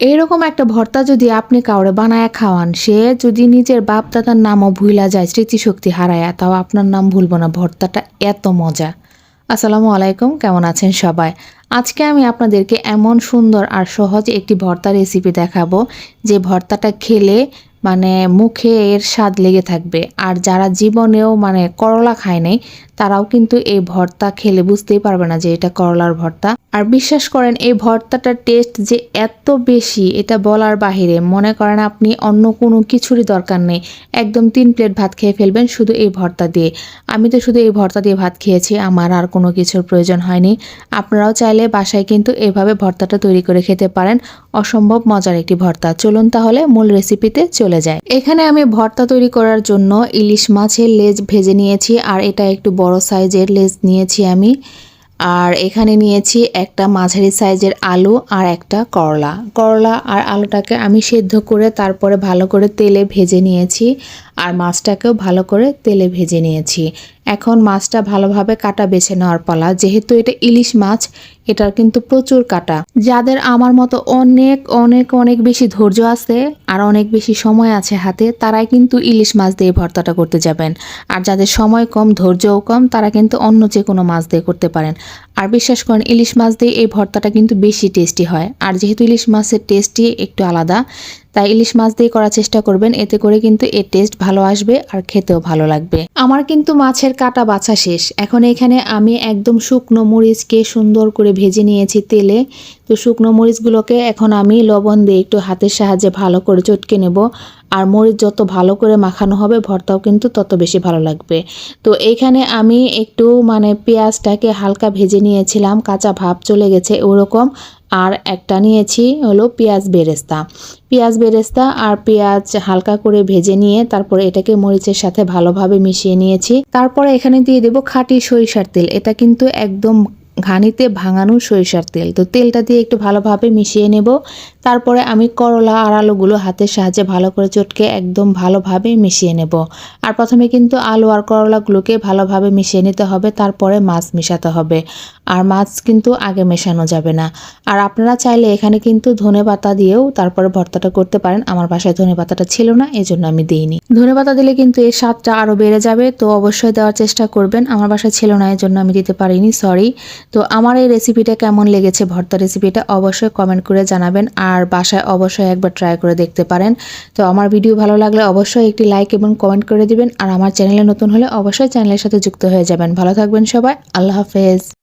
এইরকম একটা ভর্তা যদি আপনি কাউরে বানায় খাওয়ান, সে যদি নিজের বাপ দাদার নামও ভুলা যায়, স্মৃতিশক্তি হারায়, তাও আপনার নাম ভুলবো না, ভর্তাটা এত মজা। আসসালামু আলাইকুম, কেমন আছেন সবাই? আজকে আমি আপনাদেরকে এমন সুন্দর আর সহজ একটি ভর্তা রেসিপি দেখাবো, যে ভর্তাটা খেলে মানে মুখে এর স্বাদ লেগে থাকবে। আর যারা জীবনেও মানে করলা খায় নাই, তারাও কিন্তু এই ভর্তা খেলে বুঝতেই পারবে না যে এটা করলার ভর্তা। আর বিশ্বাস করেন, এই ভর্তাটার টেস্ট যে এত বেশি, এটা বলার বাহিরে মনে করেন আপনি অন্য কোনো কিছুরই দরকার নেই। একদম তিন প্লেট ভাত খেয়ে ফেলবেন শুধু এই ভর্তা দিয়ে। আমি তো শুধু এই ভর্তা দিয়ে ভাত খেয়েছি, আমার আর কোনো কিছুর প্রয়োজন হয়নি। আপনারাও চাইলে বাসায় কিন্তু এভাবে ভর্তাটা তৈরি করে খেতে পারেন। অসম্ভব মজার একটি ভর্তা। চলুন তাহলে মূল রেসিপিতে চলে যায়। এখানে আমি ভর্তা তৈরি করার জন্য ইলিশ মাছের লেজ ভেজে নিয়েছি, আর এটা একটু বড় সাইজের লেজ নিয়েছি আমি। আর এখানে নিয়েছি একটা মাঝারি সাইজের আলু আর একটা করলা। করলা আর আলুটাকে আমি সেদ্ধ করে তারপরে ভালো করে তেলে ভেজে নিয়েছি, আর মাছটাকেও ভালো করে তেলে ভেজে নিয়েছি। এখন মাছটা ভালোভাবে কাটা বেছে নেওয়ার পালা। যেহেতু এটা ইলিশ মাছ, এটার কিন্তু প্রচুর কাটা। যাদের আমার মতো অনেক অনেক অনেক বেশি ধৈর্য আছে আর অনেক বেশি সময় আছে হাতে, তারাই কিন্তু ইলিশ মাছ দিয়ে ভর্তাটা করতে যাবেন। আর যাদের সময় কম, ধৈর্যও কম, তারা কিন্তু অন্য যে কোনো মাছ দিয়ে করতে পারেন। আর বিশ্বাস করেন, ইলিশ মাছ দিয়ে এই ভর্তাটা কিন্তু বেশি টেস্টি হয়। আর যেহেতু ইলিশ মাছের টেস্টই একটু আলাদা তাই ইলিশ মাছ দিয়ে করার চেষ্টা করবেন। এতে করে কিন্তু এর টেস্ট ভালো আসবে আর খেতেও ভালো লাগবে। আমার কিন্তু মাছের কাটা বাছা শেষ। এখন এখানে আমি একদম শুকনো মরিচকে সুন্দর করে ভেজে নিয়েছি তেলে। তো শুকনো মরিচগুলোকে এখন আমি লবণ দিয়ে একটু হাতের সাহায্যে ভালো করে চটকে নেব। আর মরিচ যত ভালো করে মাখানো হবে, ভর্তাও কিন্তু তত বেশি ভালো লাগবে। তো এইখানে আমি একটু মানে পেঁয়াজটাকে হালকা ভেজে নিয়েছিলাম। কাঁচা ভাব চলে গেছে ওরকম। আর একটা নিয়েছি হলো পেঁয়াজ বেরেস্তা। পেঁয়াজ বেরেস্তা আর পেঁয়াজ হালকা করে ভেজে নিয়ে তারপরে এটাকে মরিচের সাথে ভালোভাবে মিশিয়ে নিয়েছি। তারপরে এখানে দিয়ে দেব খাঁটি সরিষার তেল। এটা কিন্তু একদম ঘানিতে ভাঙানো সরিষার তেল। তো তেলটা দিয়ে একটু ভালোভাবে মিশিয়ে নেব। তারপরে আমি করলা আর আলুগুলো হাতের সাহায্যে ভালো করে চটকে একদম ভালোভাবে মিশিয়ে নেব। আর প্রথমে কিন্তু আলু আর করলাগুলোকে ভালোভাবে মিশিয়ে নিতে হবে। তারপরে মাছ মেশাতে হবে। আর মাছ কিন্তু আগে মেশানো যাবে না। আর আপনারা চাইলে এখানে কিন্তু ধনে পাতা দিয়েও তারপরে ভর্তাটা করতে পারেন। আমার বাসায় ধনে পাতাটা ছিল না এই জন্য আমি দিইনি। ধনে পাতা দিলে কিন্তু এর স্বাদটা আরও বেড়ে যাবে, তো অবশ্যই দেওয়ার চেষ্টা করবেন। আমার বাসায় ছিল না এই জন্য আমি দিতে পারিনি সরি তো আমার এই রেসিপিটা কেমন লেগেছে ভর্তা রেসিপিটা অবশ্যই কমেন্ট করে জানাবেন। আর বাসায় অবশ্যই একবার ট্রাই করে দেখতে পারেন। তো আমার ভিডিও ভালো লাগলে অবশ্যই একটি লাইক এবং কমেন্ট করে দিবেন। আর আমার চ্যানেলে নতুন হলে অবশ্যই চ্যানেলের সাথে যুক্ত হয়ে যাবেন। ভালো থাকবেন সবাই, আল্লাহ হাফেজ।